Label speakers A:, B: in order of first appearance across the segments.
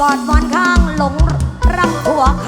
A: กอดวอนข้างหลงรักหัวข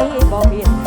A: บ่ผิด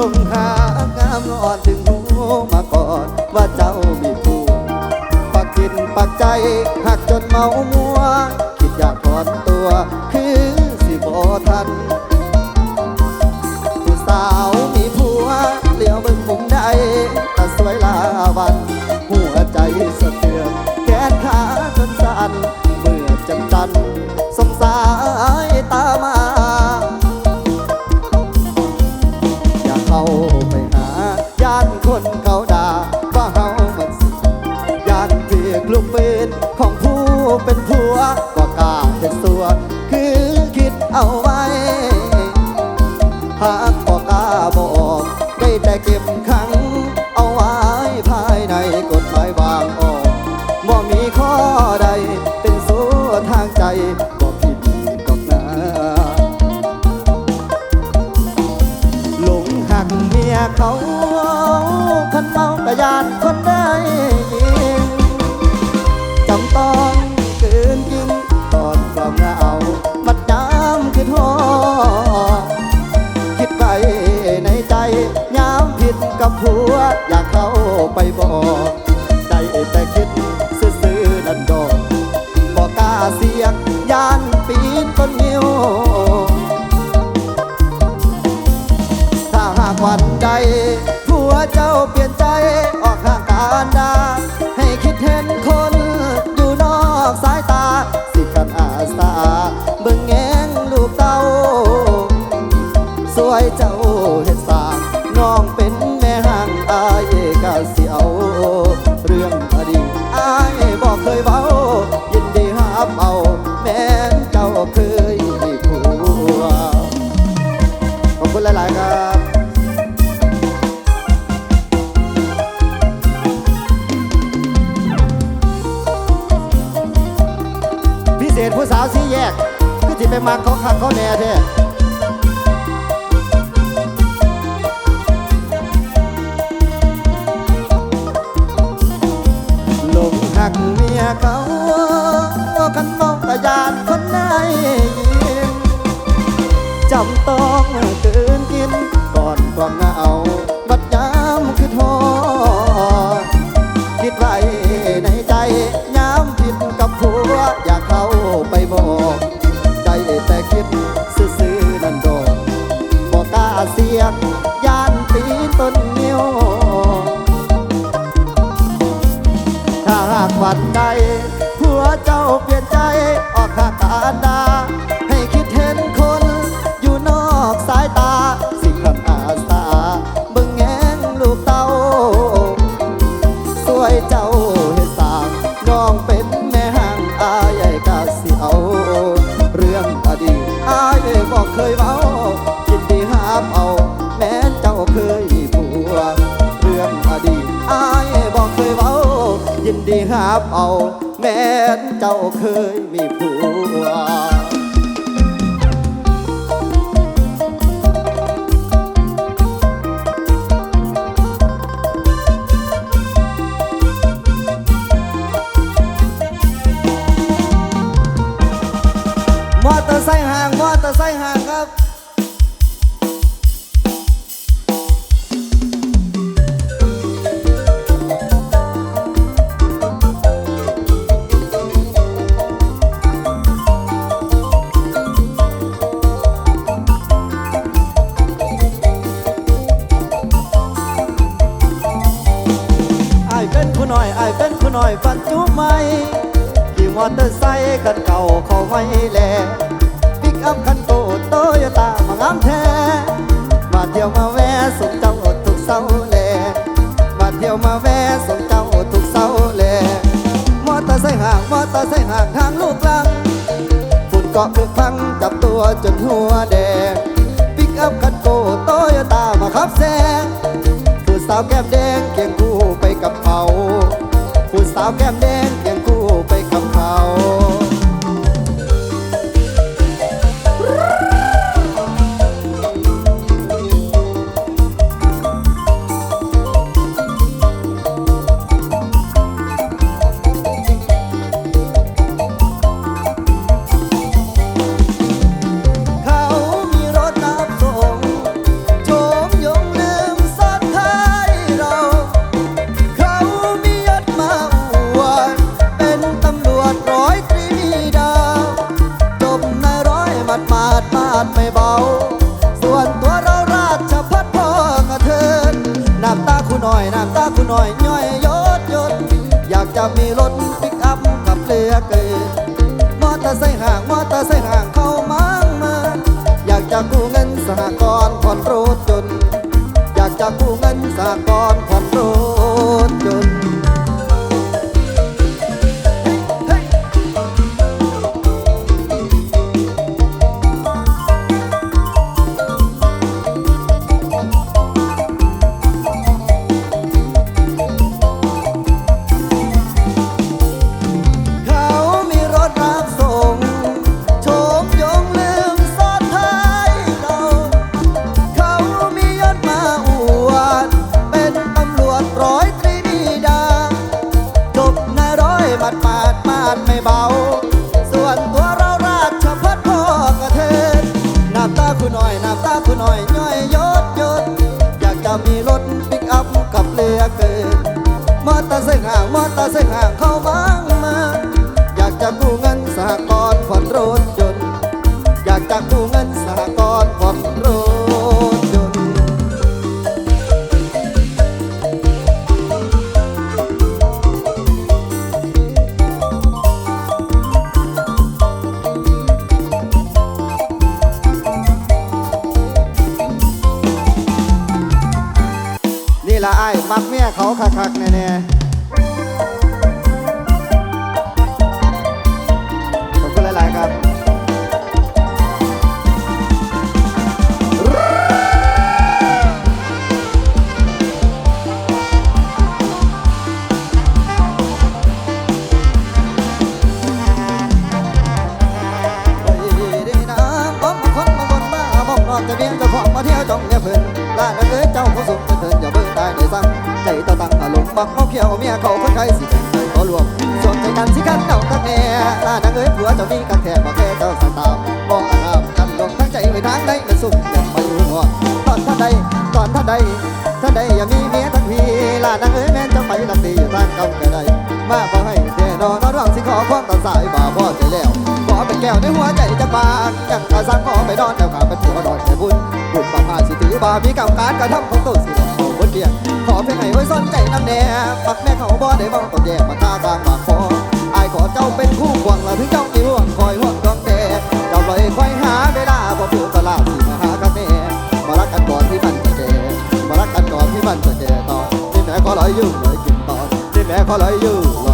A: ลงหางามอ่อน
B: ถึงหูมาก่อนว่าเจ้ามีผู้ปักกินปักใจหักจนเมามัว คิดอยากถอนตัว คือสิบอทัน หักเมียเขา ดีครับเอา แม้เจ้าเคยมีผู้ ผู้น้อยปัจจุใหม่ขี่มอเตอร์ไซค์กันเก่าเขาไม่แลปิกอัพคันโตโตโยต้ามางามแท้มาเที่ยวมาแวะส่งเจ้าทุกเสาแลมาเที่ยวมาแวะส่งเจ้าทุกเสาแลมอเตอร์ไซค์ห่างมอเตอร์ไซค์ห่างทางลูกลังฝุ่นเกาะคือพังจับตัวจนหัวแดงปิกอัพคันโกโตโยต้ามาขับแซงผู้สาวแก้มแดงเคียงคู่ไปกับเขา สาวแก้มแดง จะกู้เงินสหกรณ์ผ่อนรถจน อยากจะกู้เงินสหกรณ์ผ่อนรถ อยย่อยยดยดอยากจะมีรถปิกอัพกับเรือเกินมอเตอร์ไซค์ห่างมอเตอร์ไซค์ห่าง บักเขาเขียวเมียเขาคนใครสิเป็นใจเขารวมส่วนใจกันสิกันเอากันแน่ลาดเอ้ยผัวเจ้านี่กันแค่บ่แค่เจ้าสายตามมองอาบกันลงทั้งใจไว้ทางใดมันสุ่มยังมาอยู่หัวตอนท่าใดตอนท่าใดท่าใดอย่ามีเมียทั้งทีลาดเอ้ยแม่นจะไปลักตีอยู่ทางเก่าก็ได้มาบ่ให้เดนอนร้องสิขอความตอนสายบ่าพ่อใจแล้วขอเป็นแก้วในหัวใจจะบานอยากกระสังขอไปนอนแก้วขาเป็นผัวดอนแค่บุญบุญบาพาสิถือบามีกรรมการกระทำของตัวสิ เกียงขอเพียงให้ไว้ซ่อนใจน้ำแน่ปักแม่เขาบ่ได้มองต้องแย่มาท่าทางบางคออายขอเจ้าเป็นคู่ควงละถึงเจ้ากี่ห่วงคอยห่วงดองแดเจ้าลอยคอยหาเวลาบ่พูดตลาดสีมาหากันแน่มารักกันก่อนที่มันจะแก่มารักกันก่อนที่มันจะแก่ตอนที่แม่ขอลอยอยู่ลอยกินตอนที่แม่ขอลอยอยู่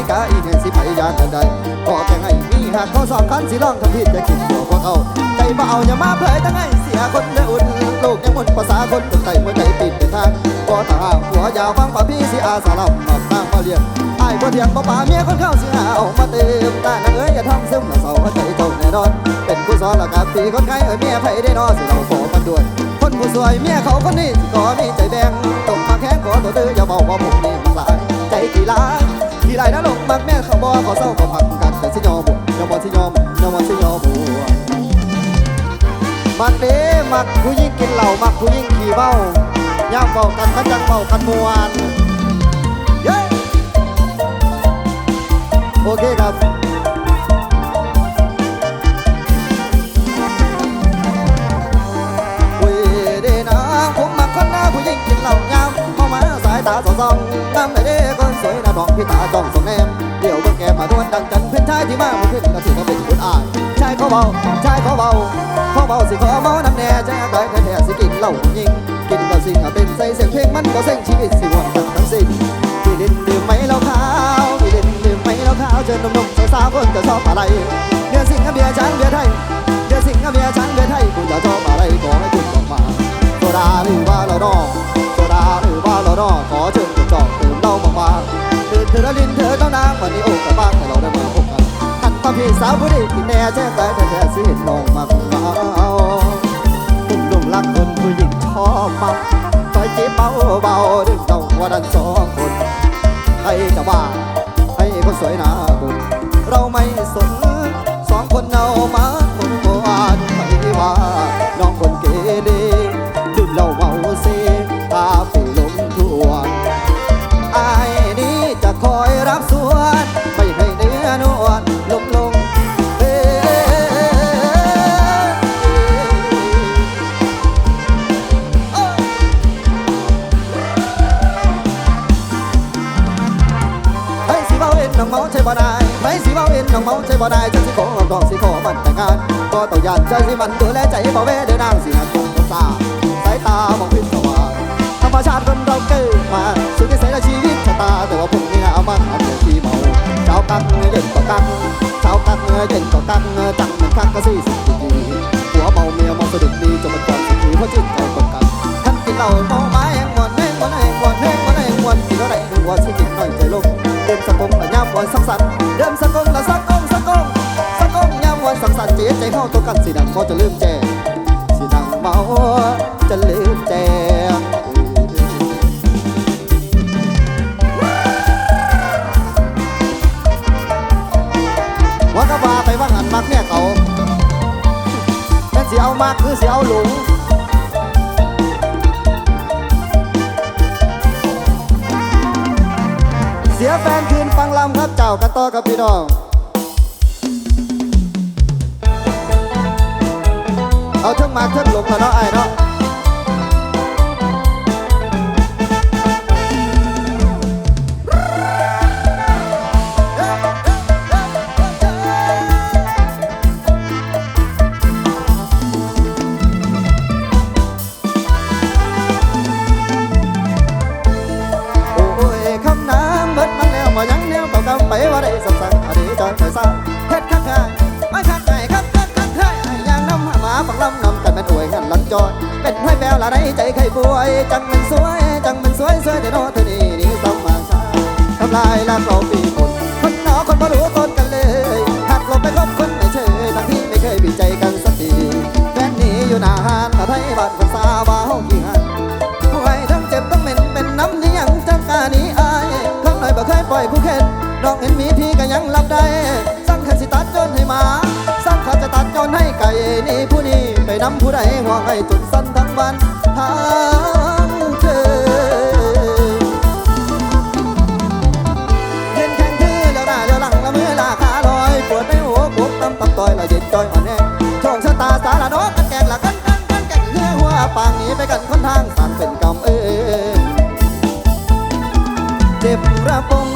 B: กอีกาอีแห่งสิพยายามกันใดขอแค่ให้มีหากเขาสอบคันสิลองทำผิดจะคิดตัวพวกเอาใจบ่เอาอย่ามาเผยตั้งให้เสียคนเดืออุ่นลูกยังหมนภาษาคนคนไต่หัวใจปิดเป็นทางบ่ถ้าหัวยาวฟังป่าพี่สิอาสาลับมาตั้งมาเลี้ยงอ้บ่เถียงบ่ป่าเมียคนเข้าสิหาเอามาเติมตานังเอ้ยอย่าทำซึมละเศร้าหัวใจเจ้าแน่นอน เป็นผู้สอนละกับตีคนไข้เอ้ยเมียไผได้นอสิเราขอมันด่วนคนผู้สวยเมียเขาคนนี้สิขอมีใจแบ่งตกมาแข้งขอตัวตื้ออย่าบอกว่าผมนี่มันหลายใจกี่ล้าน กี่ไรนะลงมักแม่เขาบอขอเศร้าขอพักกันแต่สิยอมบุยอมบ่สิยอมยอมบ่สิยอมบัวมักเด้มักผู้ยิ่งกินเหล้ามักผู้ยิ่งขี่เมาย่ามเบากันมันจังเบากันมวนเย้โอเคครับคุยดีนะผมมักคนหน้าผู้หญิงกินเหล้ายามเข้ามาสายตาสองสองน้ำ พี่ตาจ้องสองแนมเดี๋ยวเบิ่งแกมาดวนดังจันเป็นชายที่มาบนขึ้นก็ถือว่าเป็นคนอายชายเขาเบาชายเขาเบาเขาเบาสิขอเมาน้ำแน่ใจได้แท้สิกินเหล้ายิงกินก็สิ่งอะเป็นใส่เสียงเพลงมันก็เส้นชีวิตสิวันกันทั้งสิ้นพี่ลินดื่มไหมเหล้าขาวพี่ลินดื่มไหมเหล้าขาวเจอหนุ่มๆสาวๆคนจะชอบอะไรเบียร์สิงกับเบียร์ช้างเบียร์ไทยเดี๋ยวสิงกับเมียร์ช้างเบียร์ไทยคุณจะชอบอะไรขอให้คุณบอกมาโซดาหรือว่าเราดอโซดาหรือว่าเราดอขอเชิญ เธอละลินเธอต้องนางวันนี้โอ้กับบ้านให้เราได้มาพบกันหันมาพี่สาวผู้ดีที่แน่แจ้งแต่แท้สิเห็นน้องมาของเราผมหลงรักคนผู้หญิงชอบมักคอยจีบเบาเบาๆดึงต้องว่าดันสองคนใครจะว่าให้คนสวยหน้าบุญเราไม่สนสองคนเอามาาเอ็นน้องเมาใช่บ่ได้จะสิขอดอกสิขอมันแต่งานก็ต้องยันใจสิมันดูแลใจบ่เวเดินนางสิหักตรงตาสายตามองพิศวาธรรมชาติคนเราเกิดมาสุดที่ใส่ในชีวิตชะตา แต่ว่าผมนี่นะเอามาหาเรื่องที่เมาเช้ากังเย็นก็กังเช้ากังเย็นก็กังจังมันคักก็สี่สิบปีหัวเมาเมียเมาสะดุดดีจนมันก่อนสิทีเพราะจิตใจคนกันท่านกินเหล้าเมาไม้แห้งมวนแห้งมวนแห้งมวนแห้งมวนแห้งมวนกินแล้วไหนหัวสิกินหน่อยใจลงเดินสะกงละย่ำวันสังสรรค์เดินสะกงละสัก สังสรรค์เจ๊ใจเฮาตัวกันสิดังก็จะลืมแจสิดังเมาจะลืมแจว่าก็ว่าไปว่าหันมักเนี่ยเขาแม่นสิเอามากคือสิเอาหลงเสียแฟนคืนฟังลำครับเจ้ากันต่อกับพี่น้อง ทั้งมากเทิงหลงเนาะไอ้เนาะ จังมันสวย จังมันสวยสวยแต่โน้เธอนี่นี่ต้องมาช้าทำลายล้างเราปีคนคนหนอคนบ่รู้ต้นกันเลยหักหลบไปคบคนไม่เชยทั้งที่ไม่เคยมีใจกันสักทีแฟนหนีอยู่หน้าหานตะไทยบ้านคนสาวาห้องกี่หันผู้ใหทั้งเจ็บทั้งเหม็นเป็นน้ำที่ยังจังกานี้อายครั้งหน่อยบ่เคยปล่อยผู้เข็นน้องเห็นมีพี่ก็ยังรับได้สั่งขันสิตัดจนให้หมาสั่งขันจะตัดจนให้ไก่นี่ผู้นี้ไปน้ำผู้ใดห่วงให้จนสั้นทั้งวันทั้ง จอยอ่อนแอโชคชะตาสารนกกันแกงละกันกันกันแกงเนื้อหัวปางหนีไปกันคนทางสั่งเป็นกำเอ้ยเจ็บระบง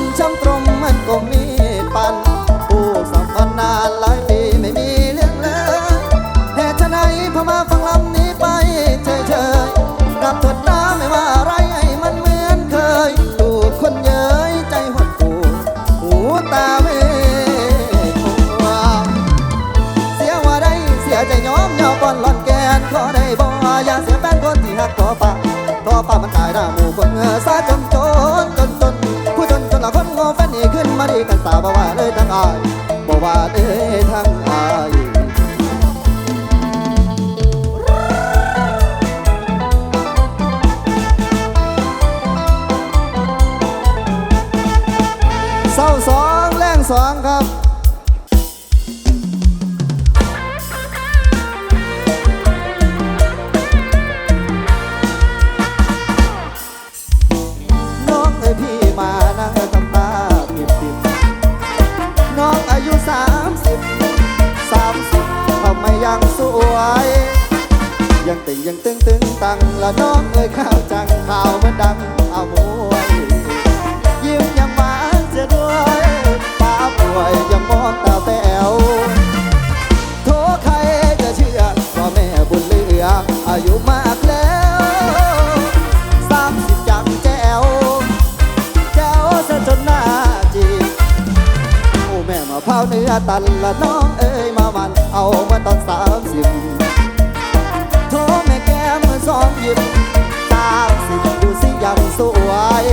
B: สามสิบดูสิยังสวย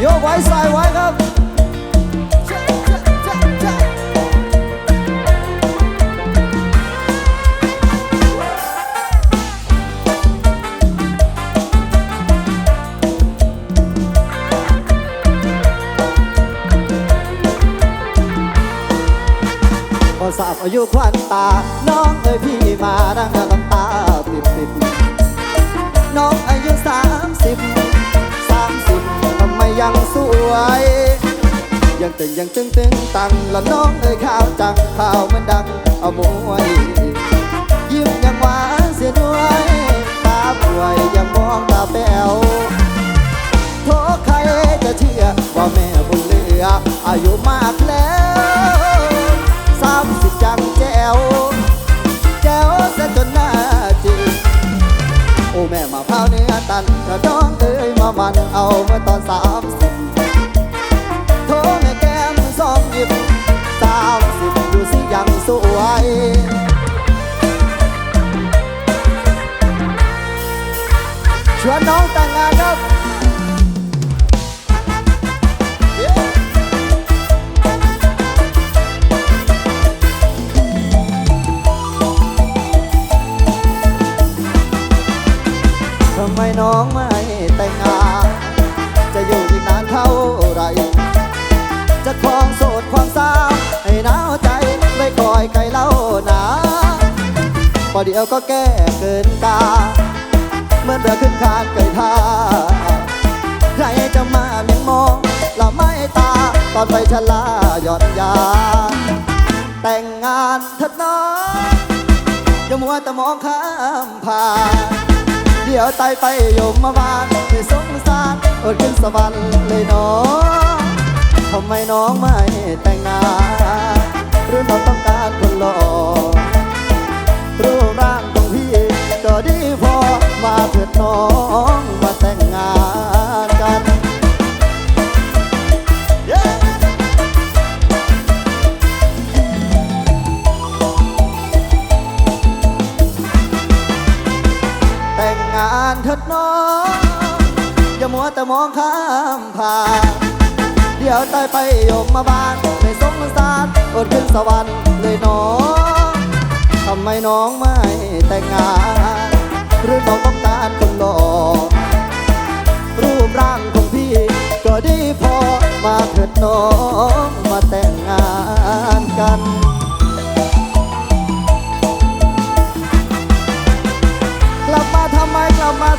B: โยกไว้ใส่ไว้ อยู่ควันตา น้องเอ้ยพี่มาดังน้ำตาปิดปิดน้องอายุสามสิบสามสิบทำไมยังสวย ยังตึงยังตึงตึงตังละน้องเอ้ยข้าวจังข้าวมันดังเอามวยยิ้มยังหวานเสียด้วย มันเอาเมื่อตอนสามสิบโทรแม่แก้มสองหยิบสามสิบดูสิยังสวยชวนน้องแต่งงานครับ ทำไมน้องไม่แต่งงาน จะอยู่อีกนานเท่าไร จะคลองโสดความสาวให้หนาวใจไม่คอยใครเล่าหนาพอเดียวก็แก้เกินกาเหมื่อนเรือขึ้นคานเกยท่าใครจะมาเมียงมองละไม่ตาตอนไปชะลาหย่อนยา แต่งงานเถิดน้องอย่ามัวแต่มองข้ามผ่าน เดี๋ยวตายไปโยมมาบานไม่สงสารอดขึ้นสวรรค์เลยน้องทำไมน้องไม่แต่งงานหรือน้องต้องการคนหล่อรูปร่างของพี่ก็ดีพอมาเถิดน้องมาแต่งงานกัน มองข้ามผ่านเดี๋ยวตายไปยมมาบ้านไม่สงสารอดขึ้นสวรรค์เลยน้องทำไมน้องไม่แต่งงานหรือน้องต้องการคนหล่อรูปร่างของพี่ก็ดีพอมาเถิดน้องมาแต่งงานกันกลับมาทำไมกลับมา